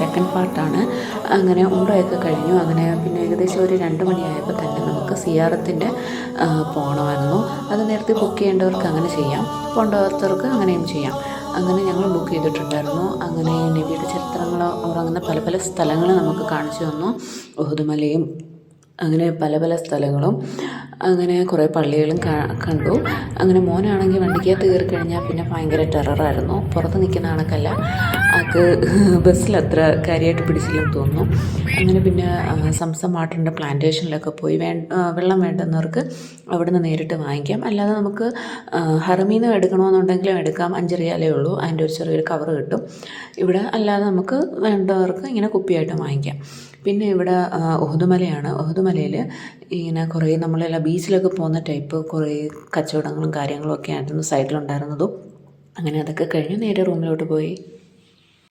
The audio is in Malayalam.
സെക്കൻഡ് പാർട്ടാണ് അങ്ങനെ ഉംറയൊക്കെ കഴിഞ്ഞു. അങ്ങനെ പിന്നെ ഏകദേശം ഒരു രണ്ട് മണിയായപ്പോൾ തന്നെ നമുക്ക് സിയാറത്തിന്റെ പോകണമായിരുന്നു അത് നേരത്തെ ബുക്ക് ചെയ്യേണ്ടവർക്ക് അങ്ങനെ ചെയ്യാം. പോകേണ്ടവർക്ക് അങ്ങനെയും ചെയ്യാം. അങ്ങനെ ഞങ്ങൾ ബുക്ക് ചെയ്തിട്ടുണ്ടായിരുന്നു. അങ്ങനെ നബിയുടെ ചരിത്രങ്ങൾ ഉറങ്ങുന്ന പല പല സ്ഥലങ്ങൾ നമുക്ക് കാണിച്ചു തന്നു. ഉഹുദുമലയും അങ്ങനെ പല പല സ്ഥലങ്ങളും. അങ്ങനെ കുറേ പള്ളികളും കണ്ടു. അങ്ങനെ മോനാണെങ്കിൽ വണ്ടിക്കകത്ത് കയറി കഴിഞ്ഞാൽ പിന്നെ ഭയങ്കര ടെററായിരുന്നു പുറത്ത് നിൽക്കുന്ന കണക്കല്ല. അത് ബസ്സിൽ അത്ര കാര്യമായിട്ട് പിടിച്ചില്ലെന്ന് തോന്നുന്നു. അങ്ങനെ പിന്നെ സംസം വാട്ടറിന്റെ പ്ലാന്റേഷനിലൊക്കെ പോയി വേ വെള്ളം വേണ്ടുന്നവർക്ക് അവിടുന്ന് നേരിട്ട് വാങ്ങിക്കാം. അല്ലാതെ നമുക്ക് ഹറമിൽ നിന്ന് എടുക്കണമെന്നുണ്ടെങ്കിലും എടുക്കാം. അഞ്ച് റിയാലേ ഉള്ളൂ. അതിന്റെ ഒരു ചെറിയൊരു കവർ കിട്ടും. ഇവിടെ അല്ലാതെ നമുക്ക് വേണ്ടവർക്ക് ഇങ്ങനെ കുപ്പിയായിട്ട് വാങ്ങിക്കാം. പിന്നെ ഇവിടെ ഒഹുതുമലയാണ് ഒഹുദുമലയിൽ ഇങ്ങനെ കുറേ നമ്മളെല്ലാം ബീച്ചിലൊക്കെ പോകുന്ന ടൈപ്പ് കുറേ കച്ചവടങ്ങളും കാര്യങ്ങളും ഒക്കെ ആയിരുന്നു സൈഡിലുണ്ടായിരുന്നതും. അങ്ങനെ അതൊക്കെ കഴിഞ്ഞ് നേരെ റൂമിലോട്ട് പോയി.